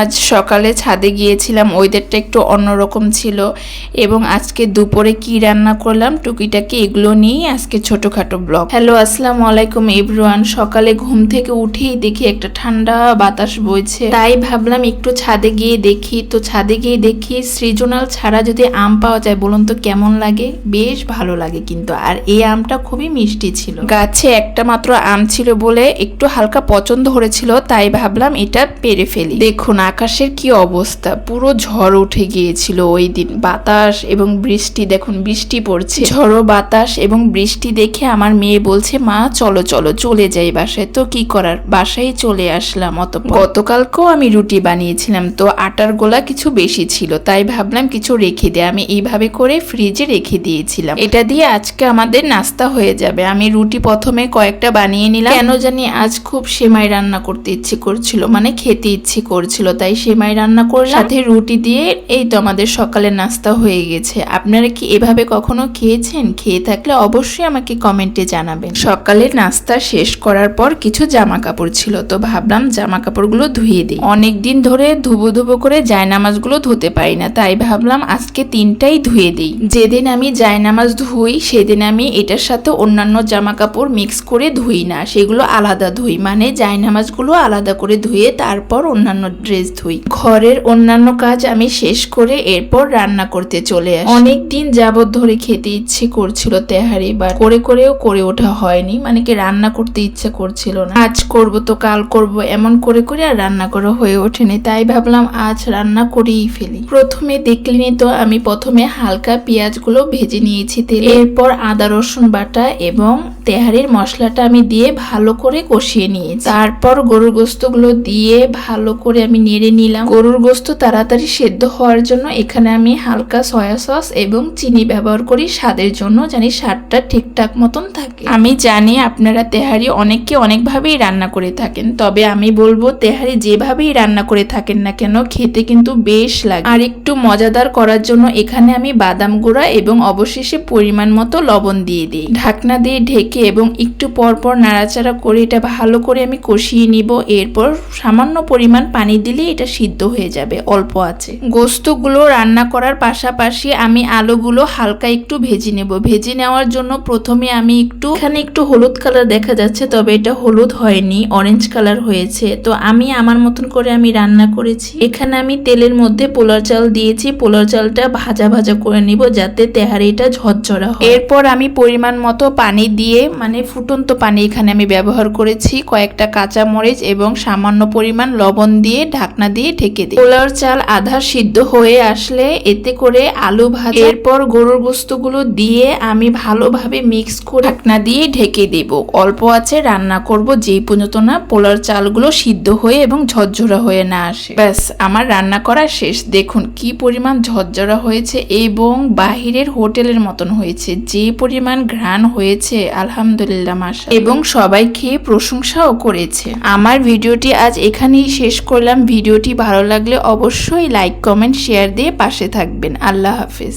আজ সকালে ছাদে গিয়েছিলাম, ওয়েদারটা একটু অন্যরকম ছিল এবং আজকে দুপুরে কি রান্না করলাম টুকিটাকি এগুলো নিয়েই আজকে ছোটোখাটো ব্লগ। হ্যালো, আসসালামু আলাইকুম এভরিওয়ান। সকালে ঘুম থেকে উঠেই দেখি একটা ঠান্ডা বাতাস বইছে। তাই ভাবলাম একটু ছাদে গিয়ে দেখি। তো ছাদে গিয়ে দেখি সৃজনাল ছাড়া যদি আম পাওয়া যায়, বলুন তো কেমন লাগে? বেশ ভালো লাগে কিন্তু। আর এই আমটা খুবই মিষ্টি ছিল। গাছে একটা মাত্র আম ছিল বলে একটু হালকা পছন্দ ধরেছিল তাই ভাবলাম এটা পেরে ফেলি। দেখুন আকাশের কি অবস্থা? পুরো ঝড় উঠে গিয়েছিল ওই দিন। বাতাস এবং বৃষ্টি, দেখুন, বৃষ্টি পড়ছে। ঝড়ো বাতাস এবং বৃষ্টি দেখে আমার মেয়ে বলছে, মা, চলো চলো, চলে যাই বাসায়। তো কি করার? বাসায় চলে আসলাম অত গতকালকেও আমি রুটি বানিয়েছিলাম, তো আটার গোলা কিছু বেশি ছিল, তাই ভাবলাম কিছু রেখে দে আমি এইভাবে করে ফ্রিজে রেখে দিয়েছিলাম। এটা দিয়ে আজকে আমাদের নাস্তা হয়ে যাবে। আমি রুটি প্রথমে কয়েকটা বানিয়ে নিলাম। কেন জানি আজ খুব সেমাই রান্না করতে ইচ্ছে করছিল মানে খেতে ইচ্ছে করছিল তাই সেমাই রান্না করলাম। সাথে রুটি দিয়ে এই তো আমাদের সকালের নাস্তা হয়ে গেছে। আপনারা কি এভাবে কখনো খেয়েছেন? খেয়ে থাকলে অবশ্যই আমাকে কমেন্টে জানাবেন। সকালের নাস্তা শেষ করার পর কিছু জামা কাপড় ছিল তো ভাবলাম জামা কাপড়গুলো ধুয়ে দিই। অনেক দিন ধরে ধুবো ধুবো করে জায়নামাজগুলো ধুতে পারি না তাই ভাবলাম আজকে তিনটাই ধুয়ে দিই। যেদিন আমি জায়নামাজ ধুই সেদিন আমি এটার সাথে অন্যান্য জামা কাপড় মিক্স করে ধুই না সেগুলো আলাদা ধুই। মানে জায়নামাজগুলো আলাদা করে ধুয়ে তারপর অন্যান্য ড্রেস ধুই। ঘরের অন্যান্য কাজ আমি শেষ করে এরপর রান্না করতে চলে আসি। অনেক দিন যাবত ধরে খেতে ইচ্ছে করছিল তেহারি বা করে করেও করে ওঠা হয়নি। মানে কি রান্না করতে ইচ্ছে করছিল না। আজ করব তো কাল করব, এমন করে করে আর রান্না করা হয়ে ওঠেনি। তাই ভাবলাম আজ রান্না করেই ফেলি। প্রথমে দেখলিনি তো আমি প্রথমে হালকা পেঁয়াজগুলো ভেজে নিয়েছি তেলে। এরপর আদা রসুন বাটা এবং তেহারির মশলাটা আমি দিয়ে ভালো করে কষিয়ে নিয়েছি। তারপর গরুর গোস্তগুলো দিয়ে ভালো করে আমি নেড়ে নিলাম। গরুর গোস্ত তাড়াতাড়ি সেদ্ধ হওয়ার জন্য এখানে আমি হালকা সয়া সস এবং চিনি ব্যবহার করি। স্বাদের জন্য জানি স্বাদটা ঠিকঠাক মতন থাকে। আমি জানি আপনারা তেহারি অনেককে অনেকভাবেই রান্না করে থাকেন, তবে আমি বলব তেহারি যেভাবেই রান্না করে থাকেন না কেন, খেতে কিন্তু বেশ লাগে। আর একটু মজাদার করার জন্য এখানে আমি বাদাম গুঁড়া এবং অবশেষে পরিমাণ মতো লবণ দিয়ে দিই। ঢাকনা দিয়ে ঢেকে এবং একটু পরপর নাড়াচাড়া করে এটা ভালো করে আমি কষিয়ে নিব। এরপর সামান্য পরিমাণ পানি দিলে এটা সিদ্ধ হয়ে যাবে, অল্প আছে। গোস্তগুলো রান্না করার পাশাপাশি আমি আলুগুলো হালকা একটু ভেজে নেব। ভেজে নেওয়ার জন্য প্রথমে আমি একটু, এখানে একটু হলুদ কালার দেখা যাচ্ছে, তবে এটা হলুদ হয়নি অরেঞ্জ কালার হয়েছে। তো আমি আমার মতন করে আমি রান্না করেছি। এখানে আমি তেলের মধ্যে পোলার চাল দিয়েছি। পোলার চালটা ভাজা ভাজা করে নিব যাতে তেহারিটা ঝরঝরা হয়। এরপর আমি পরিমাণ মতো পানি দিয়ে মানে ফুটন্ত পানি এখানে আমি ব্যবহার করেছি, কয়েকটা কাঁচা মরিচ এবং সামান্য পরিমাণ লবণ দিয়ে ঢাকনা দিয়ে ঢেকে দিই। পোলার চাল আধা সিদ্ধ হয়ে আসলে এতে করে আলু ভাজা, এরপর গরুর গোস্তগুলো দিয়ে আমি ভালোভাবে মিক্স করে ঢাকনা দিয়ে ঢেকে দেব। অল্প আছে, রান্না করব যেই পর্যন্ত না পোলার চালগুলো সিদ্ধ হয়ে এবং ঝরঝরা হয়ে না আসে। ব্যাস, আমার রান্না করা শেষ। দেখুন কি পরিমাণ ঝরঝরা হয়েছে এবং বাহিরের হোটেলের মতন হয়েছে। যে পরিমাণ ঘ্রাণ হয়েছে আলহামদুলিল্লাহ মাসা এবং সবাই খেয়ে প্রশংসাও করেছে। আমার ভিডিওটি আজ এখানেই শেষ করলাম। ভিডিওটি ভালো লাগলে অবশ্যই লাইক কমেন্ট শেয়ার দিয়ে পাশে থাকবেন। আল্লাহ হাফিজ।